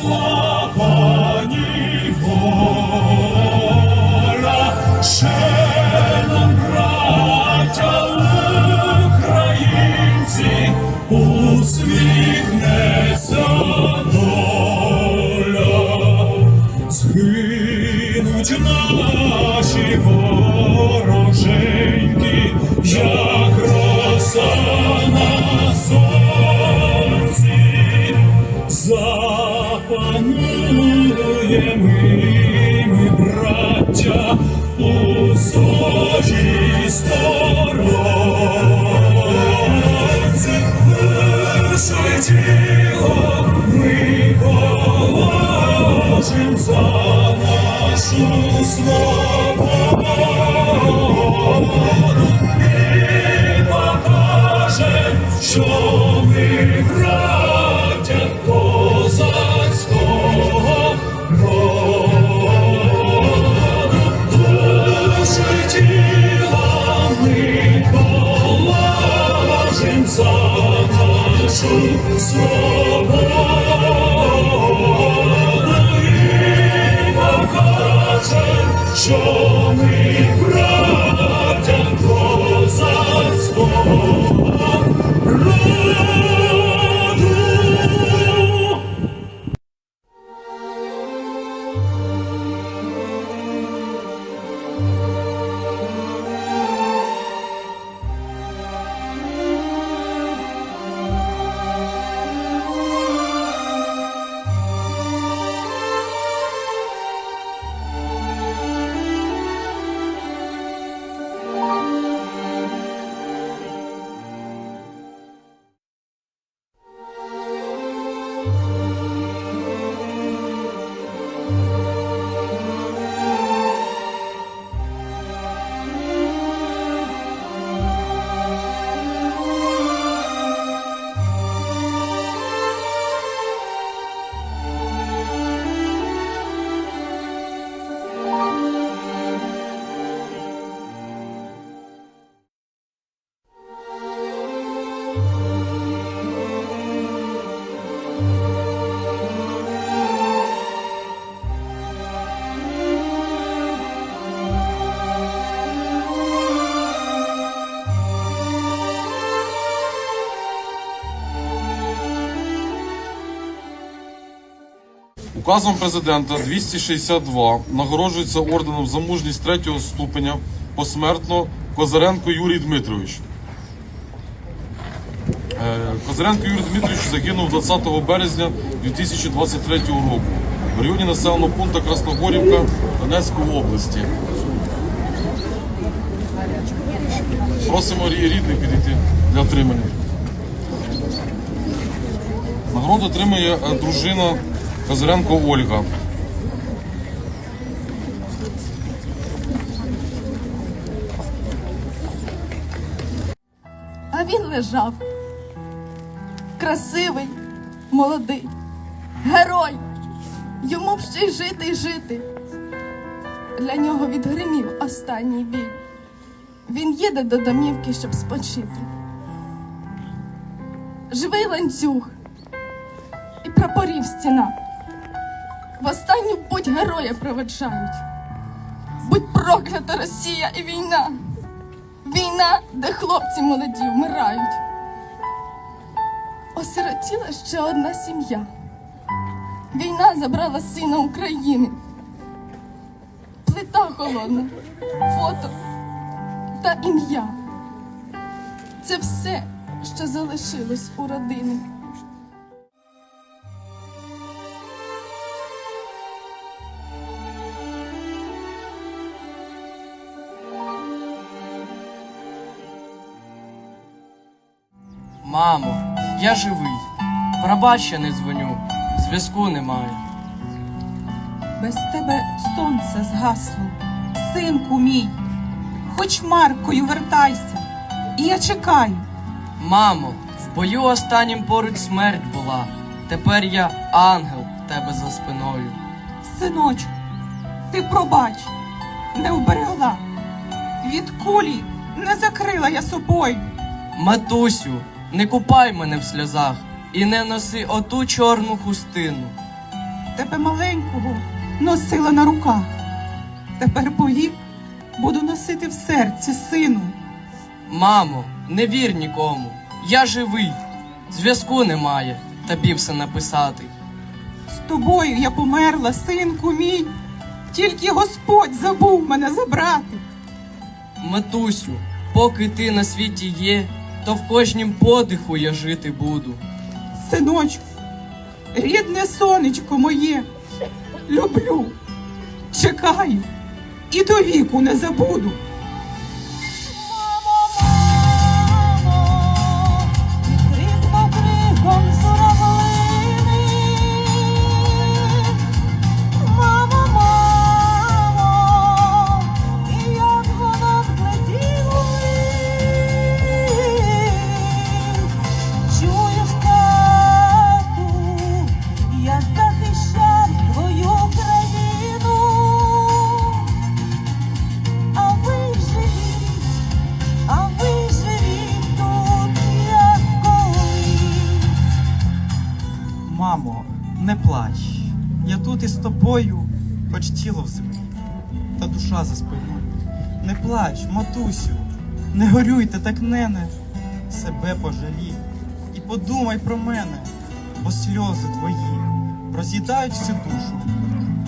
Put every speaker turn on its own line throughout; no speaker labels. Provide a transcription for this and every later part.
славані воля, ще нам, браття українці, усміхнеться ми, браття, у зожій сторонці, лише тіло за нашу свободу за нашу свободу і покаже, що ми браття козацького
Указом президента 262 нагороджується орденом за мужність третього ступеня посмертно Козаренко Юрій Дмитрович. Е, Козаренко Юрій Дмитрович загинув 20 березня 2023 року в районі населеного пункту Красногорівка Донецької області. Просимо рідних підійти для отримання. Нагороду отримує е, дружина Козиренко Ольга.
А він лежав. Красивий, молодий, герой. Йому б ще й жити й жити. Для нього відгримів останній бій. Він їде до домівки, щоб спочити. Живий ланцюг і прапорів стіна. В останню путь героя проведжають. Будь проклята Росія і війна. Війна, де хлопці молоді вмирають. Осиротіла ще одна сім'я. Війна забрала сина України. Плита холодна, фото та ім'я. Це все, що залишилось у родини.
Мамо, я живий. Пробач, я не дзвоню, зв'язку немає.
Без тебе сонце згасло, синку мій, хоч маркою вертайся, і я чекаю.
Мамо, в бою останнім поруч смерть була. Тепер я ангел в тебе за спиною.
Синочку, ти пробач, не вберегла. Від кулі не закрила я собою.
Матусю, не купай мене в сльозах і не носи оту чорну хустину.
тебе маленького носила на руках. Тепер повік буду носити в серці, сину.
Мамо, не вір нікому. Я живий. Зв'язку немає, тобі все написати.
З тобою я померла, синку мій. Тільки Господь забув мене забрати.
Матусю, поки ти на світі є, то в кожнім подиху я жити буду.
Синочку, рідне сонечко моє, люблю, чекаю і до віку не забуду.
Тіло в землі, та душа за спиною. Не плач, матусю, не горюйте так нене, себе пожалій і подумай про мене, бо сльози твої роз'їдають всю душу.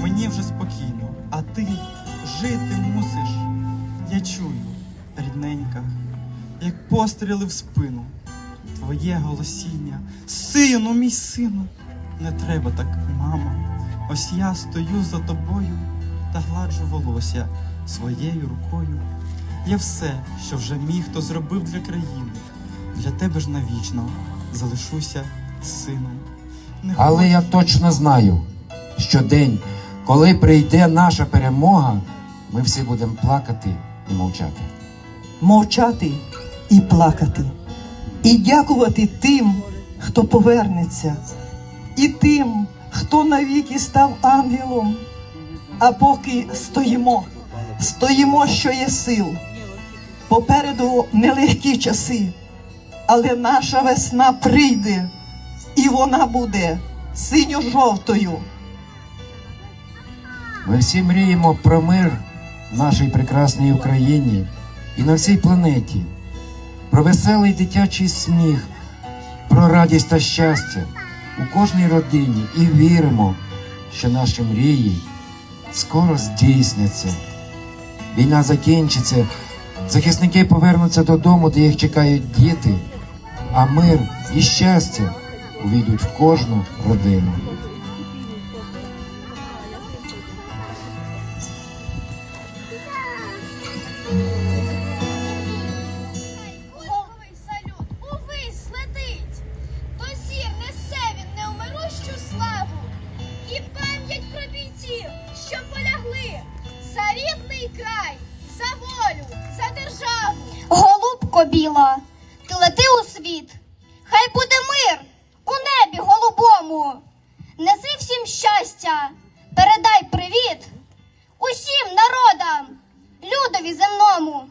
Мені вже спокійно, а ти жити мусиш. Я чую, рідненька, як постріли в спину. Твоє голосіння, сину, мій сину, не треба так, мамо. Ось я стою за тобою та гладжу волосся своєю рукою. Я все, що вже міг, то зробив для країни. Для тебе ж навічно залишуся сином. Не
Але
хочу-
я точно знаю, що день, коли прийде наша перемога, ми всі будемо плакати і мовчати.
мовчати і плакати, і дякувати тим, хто повернеться, і тим, хто навіки став ангелом. А поки стоїмо, стоїмо, що є сил. Попереду нелегкі часи, але наша весна прийде, і вона буде синьо-жовтою.
Ми всі мріємо про мир в нашій прекрасній Україні і на всій планеті, про веселий дитячий сміх, про радість та щастя у кожній родині і віримо, що наші мрії скоро здійсняться. Війна закінчиться, захисники повернуться додому, де їх чекають діти, а мир і щастя увійдуть в кожну родину.
Голубко біла, ти лети у світ. Хай буде мир у небі голубому. Неси всім щастя, передай привіт усім народам, людові земному.